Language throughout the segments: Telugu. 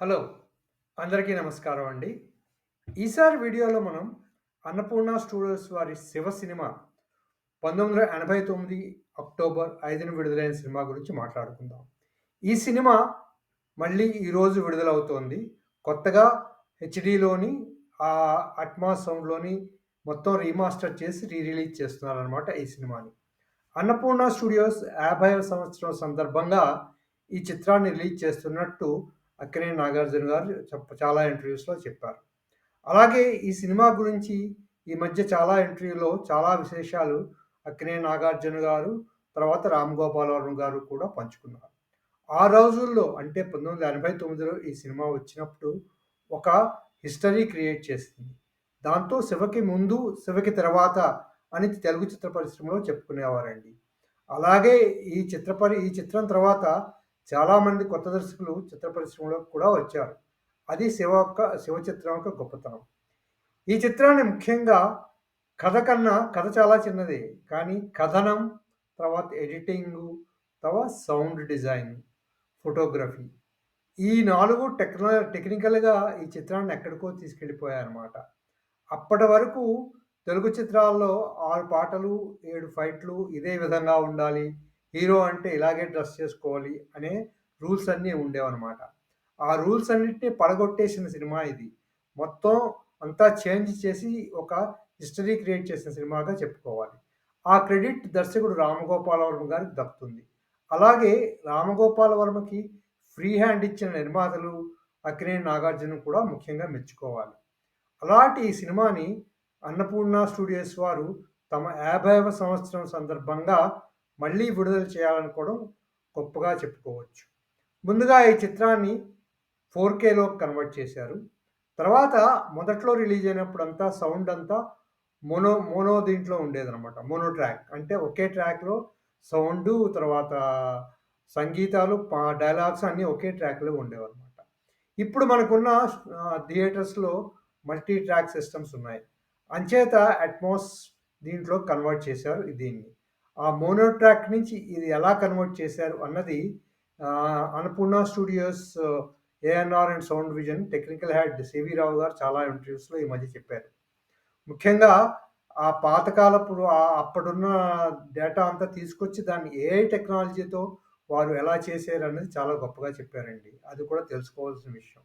హలో అందరికీ నమస్కారం అండి. ఈసారి వీడియోలో మనం అన్నపూర్ణ స్టూడియోస్ వారి శివ సినిమా పంతొమ్మిది వందల ఎనభై తొమ్మిది అక్టోబర్ ఐదున విడుదలైన సినిమా గురించి మాట్లాడుకుందాం. ఈ సినిమా మళ్ళీ ఈరోజు విడుదలవుతోంది. కొత్తగా హెచ్డిలోని ఆ అట్మా సౌండ్లోని మొత్తం రీమాస్టర్ చేసి రీ రిలీజ్ చేస్తున్నారనమాట ఈ సినిమాని. అన్నపూర్ణ స్టూడియోస్ యాభై సంవత్సరం సందర్భంగా ఈ చిత్రాన్ని రిలీజ్ చేస్తున్నట్టు అక్కినే నాగార్జున గారు చెప్ప చాలా ఇంటర్వ్యూస్లో చెప్పారు. అలాగే ఈ సినిమా గురించి ఈ మధ్య చాలా ఇంటర్వ్యూలో చాలా విశేషాలు అక్కినే నాగార్జున గారు తర్వాత రామ్ గోపాల్ వర్మ గారు కూడా పంచుకున్నారు. ఆ రోజుల్లో అంటే పంతొమ్మిది వందల ఎనభై తొమ్మిదిలో ఈ సినిమా వచ్చినప్పుడు ఒక హిస్టరీ క్రియేట్ చేసింది. దాంతో శివకి ముందు శివకి తర్వాత అని తెలుగు చిత్ర పరిశ్రమలో చెప్పుకునేవారండి. అలాగే ఈ చిత్రపరి ఈ చిత్రం తర్వాత చాలామంది కొత్త దర్శకులు చిత్ర పరిశ్రమలో కూడా వచ్చారు. అది శివ యొక్క శివ చిత్రం యొక్క గొప్పతనం. ఈ చిత్రాన్ని ముఖ్యంగా కథ కన్నా కథ చాలా చిన్నది. కానీ కథనం తర్వాత ఎడిటింగు తర్వాత సౌండ్ డిజైన్ ఫోటోగ్రఫీ. ఈ నాలుగు టెక్న టెక్నికల్గా ఈ చిత్రాన్ని ఎక్కడికో తీసుకెళ్ళిపోయాయన్నమాట. అప్పటి వరకు తెలుగు చిత్రాల్లో ఆరు పాటలు ఏడు ఫైట్లు ఇదే విధంగా ఉండాలి. హీరో అంటే ఇలాగే డ్రెస్ చేసుకోవాలి అనే రూల్స్ అన్నీ ఉండేవన్నమాట. ఆ రూల్స్ అన్నింటినీ పడగొట్టేసిన సినిమా ఇది. మొత్తం అంతా చేంజ్ చేసి ఒక హిస్టరీ క్రియేట్ చేసిన సినిమాగా చెప్పుకోవాలి. ఆ క్రెడిట్ దర్శకుడు రామగోపాల వర్మ గారికి దక్కుతుంది. అలాగే రామగోపాల వర్మకి ఫ్రీ హ్యాండ్ ఇచ్చిన నిర్మాతలు అక్కినే నాగార్జున కూడా ముఖ్యంగా మెచ్చుకోవాలి. అలాంటి ఈ సినిమాని అన్నపూర్ణ స్టూడియోస్ వారు తమ యాభైవ సంవత్సరం సందర్భంగా మళ్ళీ విడుదల చేయాలనుకోవడం గొప్పగా చెప్పుకోవచ్చు. ముందుగా ఈ చిత్రాన్ని ఫోర్ కేలో కన్వర్ట్ చేశారు. తర్వాత మొదట్లో రిలీజ్ అయినప్పుడు అంతా సౌండ్ అంతా మోనో మోనో దీంట్లో ఉండేదన్నమాట. Mono track. అంటే ఒకే ట్రాక్లో సౌండు తర్వాత సంగీతాలు డైలాగ్స్ అన్నీ ఒకే ట్రాక్లో ఉండేవన్నమాట. ఇప్పుడు మనకున్న థియేటర్స్లో మల్టీ ట్రాక్ సిస్టమ్స్ ఉన్నాయి. అంచేత అట్మాస్ దీంట్లో కన్వర్ట్ చేశారు దీన్ని. ఆ మోనో ట్రాక్ నుంచి ఇది ఎలా కన్వర్ట్ చేశారు అన్నది Annapurna studios ANR and sound vision technical head CV Rao గారు చాలా ఇంటర్వ్యూస్లో ఈ మధ్య చెప్పారు. ముఖ్యంగా ఆ పాతకాలపు అప్పుడున్న డేటా అంతా తీసుకొచ్చి దాన్ని ఏ టెక్నాలజీతో వారు ఎలా చేశారు అనేది చాలా గొప్పగా చెప్పారండి. అది కూడా తెలుసుకోవాల్సిన విషయం.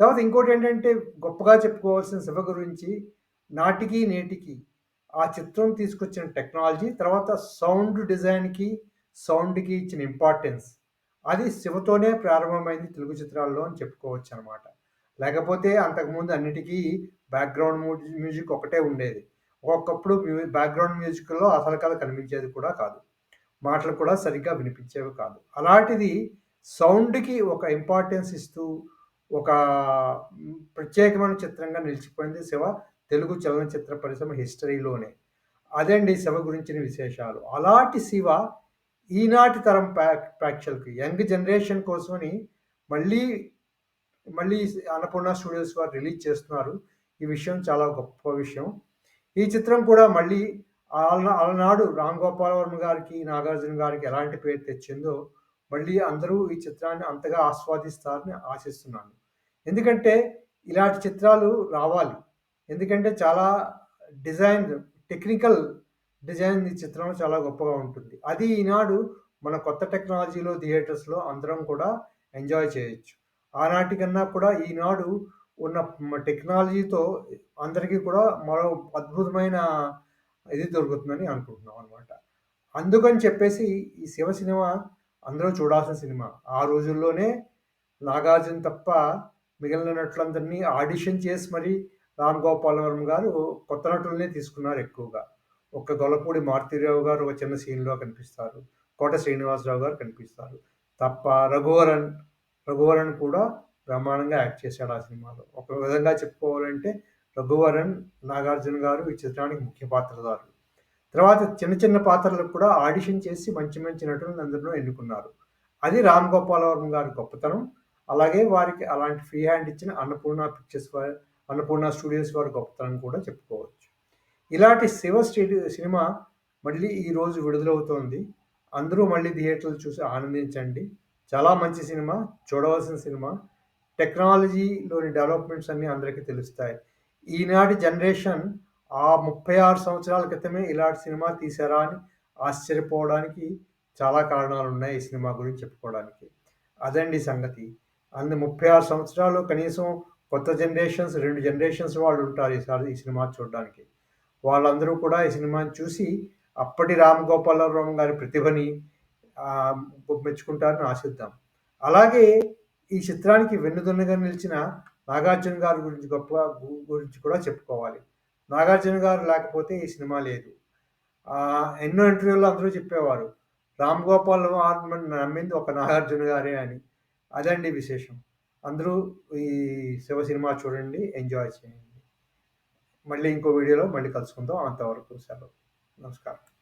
తర్వాత ఇంకోటి ఏంటంటే గొప్పగా చెప్పుకోవాల్సిన శివ గురించి నాటికి నేటికి ఆ చిత్రం తీసుకొచ్చిన టెక్నాలజీ తర్వాత సౌండ్ డిజైన్కి సౌండ్కి ఇచ్చిన ఇంపార్టెన్స్. అది శివతోనే ప్రారంభమైంది తెలుగు చిత్రాల్లో అని చెప్పుకోవచ్చు అనమాట లేకపోతే అంతకుముందు అన్నిటికీ బ్యాక్గ్రౌండ్ మ్యూజిక్ ఒకటే ఉండేది. ఒక్కొక్కప్పుడు బ్యాక్గ్రౌండ్ మ్యూజిక్లో అసలు కథ కనిపించేది కూడా కాదు. మాటలు కూడా సరిగ్గా వినిపించేవి కాదు. అలాంటిది సౌండ్కి ఒక ఇంపార్టెన్స్ ఇస్తూ ఒక ప్రత్యేకమైన చిత్రంగా నిలిచిపోయింది శివ. తెలుగు చలనచిత్ర పరిశ్రమ హిస్టరీలోనే. అదండి శివ గురించిన విశేషాలు. అలాంటి శివ ఈనాటి తరం ప్యాక్ ప్రేక్షకులకి యంగ్ జనరేషన్ కోసమని మళ్ళీ మళ్ళీ అన్నపూర్ణ స్టూడియోస్ వారు రిలీజ్ చేస్తున్నారు. ఈ విషయం చాలా గొప్ప విషయం. ఈ చిత్రం కూడా మళ్ళీ అలనాడు రామ్ గోపాల్ వర్మ గారికి నాగార్జున గారికి ఎలాంటి పేరు తెచ్చిందో మళ్ళీ అందరూ ఈ చిత్రాన్ని అంతగా ఆస్వాదిస్తారని ఆశిస్తున్నాను. ఎందుకంటే ఇలాంటి చిత్రాలు రావాలి. ఎందుకంటే చాలా డిజైన్ టెక్నికల్ డిజైన్ ఈ చిత్రం చాలా గొప్పగా ఉంటుంది. అది ఈనాడు మన కొత్త టెక్నాలజీలో థియేటర్స్లో అందరం కూడా ఎంజాయ్ చేయొచ్చు. ఆనాటి కన్నా కూడా ఈనాడు ఉన్న టెక్నాలజీతో అందరికీ కూడా మరో అద్భుతమైన ఇది దొరుకుతుందని అనుకుంటున్నాం అనమాట అందుకని చెప్పేసి ఈ శివ సినిమా అందరూ చూడాల్సిన సినిమా. ఆ రోజుల్లోనే నాగార్జున తప్ప మిగిలిన నటులందరినీ ఆడిషన్ చేసి మరి రామ్ గోపాల్ వర్మ గారు కొత్త నటులనే తీసుకున్నారు ఎక్కువగా. ఒక గొల్లపూడి మారుతిరావు గారు ఒక చిన్న సీన్లో కనిపిస్తారు. కోట శ్రీనివాసరావు గారు కనిపిస్తారు. తప్ప రఘువరన్ రఘువరన్ కూడా బ్రహ్మాండంగా యాక్ట్ చేశాడు ఆ సినిమాలో. ఒక విధంగా చెప్పుకోవాలంటే రఘువరన్ నాగార్జున గారు ఈ చిత్రానికి ముఖ్య పాత్రదారులు తర్వాత చిన్న చిన్న పాత్రలకు కూడా ఆడిషన్ చేసి మంచి మంచి నటులను అందరిలో ఎన్నుకున్నారు. అది రామ్ గోపాల్ వర్మ గారి గొప్పతనం. అలాగే వారికి అలాంటి ఫ్రీ హ్యాండ్ ఇచ్చిన అన్నపూర్ణ పిక్చర్స్ అన్నపూర్ణ స్టూడియోస్ వారి గొప్పతనం కూడా చెప్పుకోవచ్చు. ఇలాంటి శివ స్టేడి సినిమా మళ్ళీ ఈరోజు విడుదలవుతోంది. అందరూ మళ్ళీ థియేటర్లు చూసి ఆనందించండి. చాలా మంచి సినిమా చూడవలసిన సినిమా. టెక్నాలజీలోని డెవలప్మెంట్స్ అన్నీ అందరికీ తెలుస్తాయి. ఈనాటి జనరేషన్ ఆ ముప్పై ఆరు సంవత్సరాల క్రితమే ఇలాంటి సినిమా తీసారా అని ఆశ్చర్యపోవడానికి చాలా కారణాలు ఉన్నాయి ఈ సినిమా గురించి చెప్పుకోవడానికి. అదండి సంగతి. అందు ముప్పై ఆరు సంవత్సరాలు కనీసం కొత్త జనరేషన్స్ రెండు జనరేషన్స్ వాళ్ళు ఉంటారు ఈసారి ఈ సినిమా చూడడానికి. వాళ్ళందరూ కూడా ఈ సినిమాని చూసి అప్పటి రామ్ గోపాలరావు గారి ప్రతిభని మెచ్చుకుంటారని ఆశిద్దాం. అలాగే ఈ చిత్రానికి వెన్నుదన్నుగా నిలిచిన నాగార్జున గారి గురించి గొప్ప గు- గురించి కూడా చెప్పుకోవాలి. నాగార్జున గారు లేకపోతే ఈ సినిమా లేదు. ఎన్నో ఇంటర్వ్యూలో అందరూ చెప్పేవారు రామ్ గోపాల్ నమ్మింది ఒక నాగార్జున గారే అని. అదండి విశేషం. అందరూ ఈ శివ సినిమా చూడండి ఎంజాయ్ చేయండి. మళ్ళీ ఇంకో వీడియోలో మళ్ళీ కలుసుకుందాం. అంతవరకు సెలవు. నమస్కారం.